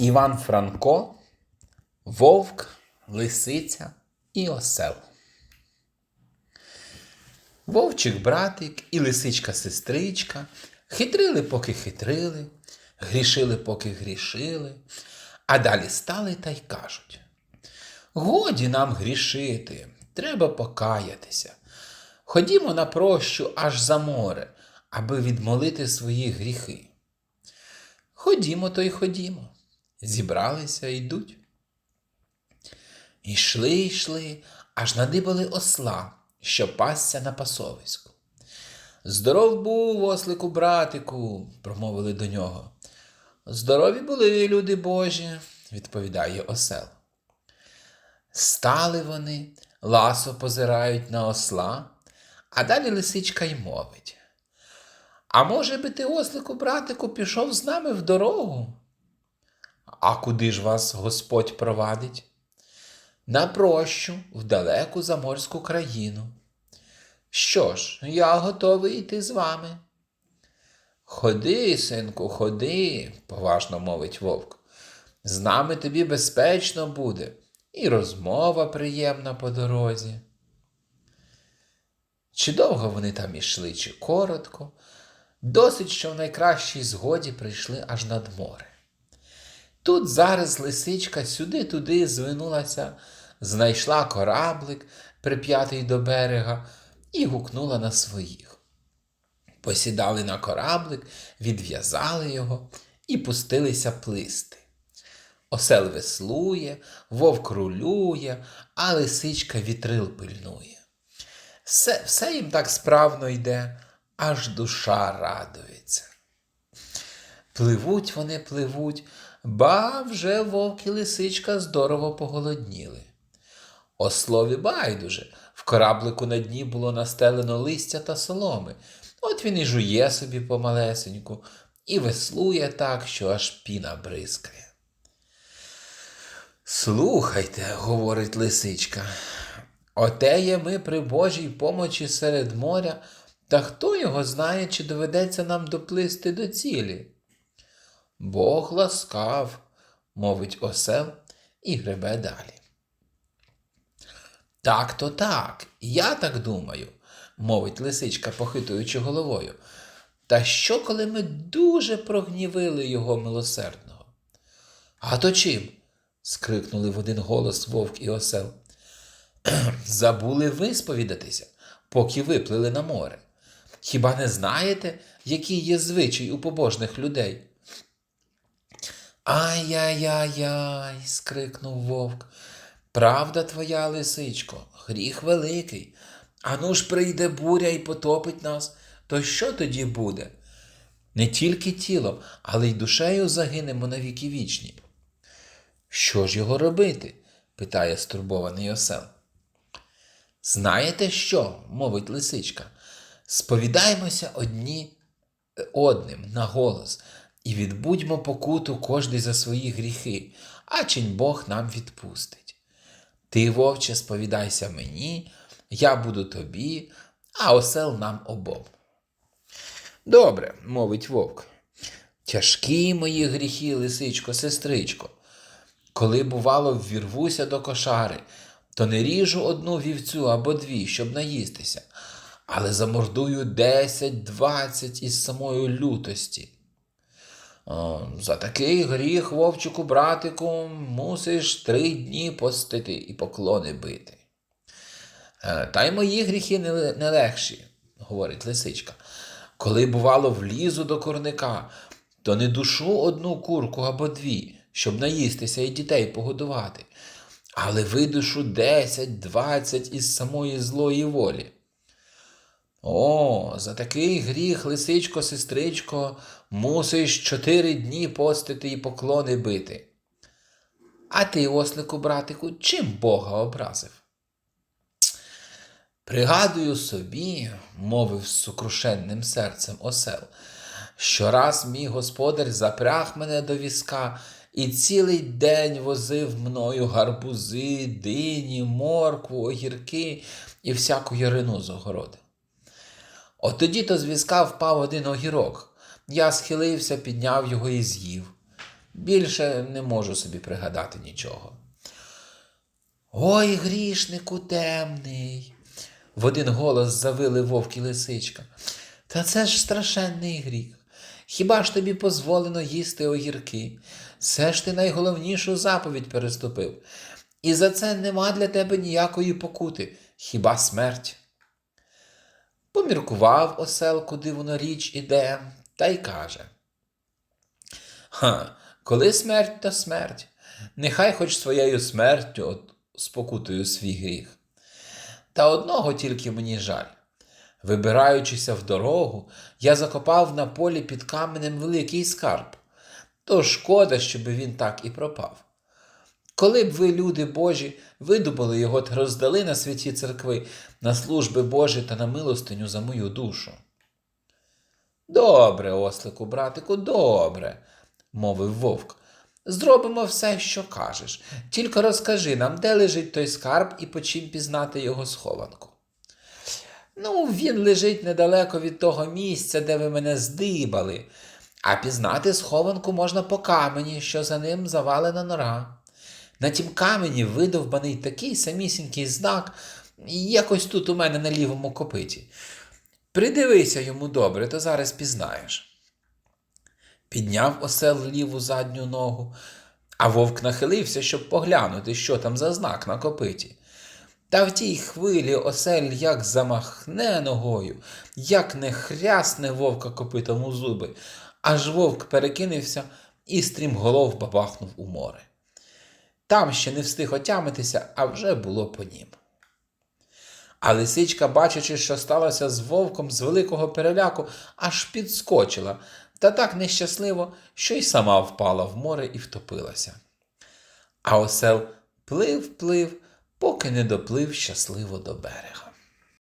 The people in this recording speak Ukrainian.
Іван Франко, Вовк, Лисиця і Осел. Вовчик братик і лисичка сестричка хитрили, поки хитрили, грішили, поки грішили, а далі стали та й кажуть: Годі нам грішити, треба покаятися. Ходімо на прощу аж за море, аби відмолити свої гріхи. Ходімо, то й ходімо. Зібралися і йдуть. Йшли, йшли, аж надибали осла, що пасся на пасовиську. Здоров був, ослику, братику, промовили до нього. Здорові були, люди Божі, відповідає осел. Стали вони, ласо позирають на осла, а далі лисичка й мовить. А може би ти, ослику, братику, пішов з нами в дорогу? А куди ж вас Господь провадить? На прощу, в далеку заморську країну. Що ж, я готовий йти з вами. Ходи, синку, ходи, поважно мовить вовк. З нами тобі безпечно буде, і розмова приємна по дорозі. Чи довго вони там ішли, чи коротко, досить, що в найкращій згоді прийшли аж над море. Тут зараз лисичка сюди-туди звинулася, знайшла кораблик, прип'ятий до берега, і гукнула на своїх. Посідали на кораблик, відв'язали його і пустилися плисти. Осел веслує, вовк рулює, а лисичка вітрил пильнує. Все, все їм так справно йде, аж душа радується. Пливуть вони, пливуть, ба вже вовк і лисичка здорово поголодніли. Ослові байдуже, в кораблику на дні було настелено листя та соломи. От він і жує собі помалесеньку, і веслує так, що аж піна бризкає. Слухайте, говорить лисичка, отеє ми при Божій помочі серед моря, та хто його знає, чи доведеться нам доплисти до цілі? Бог ласкав, мовить осел і гребе далі. Так то так, я так думаю, мовить лисичка, похитуючи головою. Та що, коли ми дуже прогнівили його милосердного? А то чим? скрикнули в один голос вовк і осел. Забули висповідатися, поки виплили на море. Хіба не знаєте, який є звичай у побожних людей? Ай-яй-яй-яй, скрикнув вовк. Правда твоя, лисичко, гріх великий. Ану ж прийде буря і потопить нас, то що тоді буде? Не тільки тілом, але й душею загинемо на віки вічні. Що ж його робити? питає стурбований осел. Знаєте що? мовить лисичка. Сповідаймося одні одним на голос і відбудьмо покуту кожний за свої гріхи, а чинь Бог нам відпустить. Ти, вовче, сповідайся мені, я буду тобі, а осел нам обом. Добре, мовить вовк. Тяжкі мої гріхи, лисичко, сестричко. Коли, бувало, ввірвуся до кошари, то не ріжу одну вівцю або дві, щоб наїстися, але замордую десять, двадцять із самої лютості. О, за такий гріх, вовчику, братику, мусиш три дні постити і поклони бити. Е, Та й мої гріхи не, не легші, говорить лисичка. Коли, бувало, влізу до корника, то не душу одну курку або дві, щоб наїстися і дітей погодувати, але видушу десять, двадцять із самої злої волі. О, за такий гріх, лисичко, сестричко, мусиш чотири дні постити і поклони бити. А ти, ослику, братику, чим Бога образив? Пригадую собі, мовив з сукрушенним серцем осел, що раз мій господар запряг мене до візка і цілий день возив мною гарбузи, дині, моркву, огірки і всяку ярину з огороди. От тоді то з візка впав один огірок. Я схилився, підняв його і з'їв. Більше не можу собі пригадати нічого. Ой, грішнику темний. В один голос завили вовк і лисичка. Та це ж страшенний гріх. Хіба ж тобі дозволено їсти огірки? Все ж ти найголовнішу заповідь переступив. І за це нема для тебе ніякої покути, хіба смерть. Поміркував осел, куди воно річ іде, та й каже. Ха, коли смерть, то смерть. Нехай хоч своєю смертю от спокутую свій гріх. Та одного тільки мені жаль. Вибираючися в дорогу, я закопав на полі під каменем великий скарб. То шкода, щоб він так і пропав. Коли б ви, люди Божі, видобули його та роздали на святі церкви, на служби Божі та на милостиню за мою душу. Добре, ослику, братику, добре, мовив вовк. Зробимо все, що кажеш. Тільки розкажи нам, де лежить той скарб і по чим пізнати його схованку. Ну, він лежить недалеко від того місця, де ви мене здибали, а пізнати схованку можна по камені, що за ним завалена нора. На тім камені видовбаний такий самісінький знак, якось тут у мене на лівому копиті. Придивися йому добре, то зараз пізнаєш. Підняв осел ліву задню ногу, а вовк нахилився, щоб поглянути, що там за знак на копиті. Та в тій хвилі осель як замахне ногою, як не хрясне вовка копитом у зуби, аж вовк перекинувся і стрімголов бабахнув у море. Там ще не встиг отямитися, а вже було по нім. А лисичка, бачачи, що сталося з вовком з великого переляку, аж підскочила, та так нещасливо, що й сама впала в море і втопилася. А осел плив, плив, поки не доплив щасливо до берега.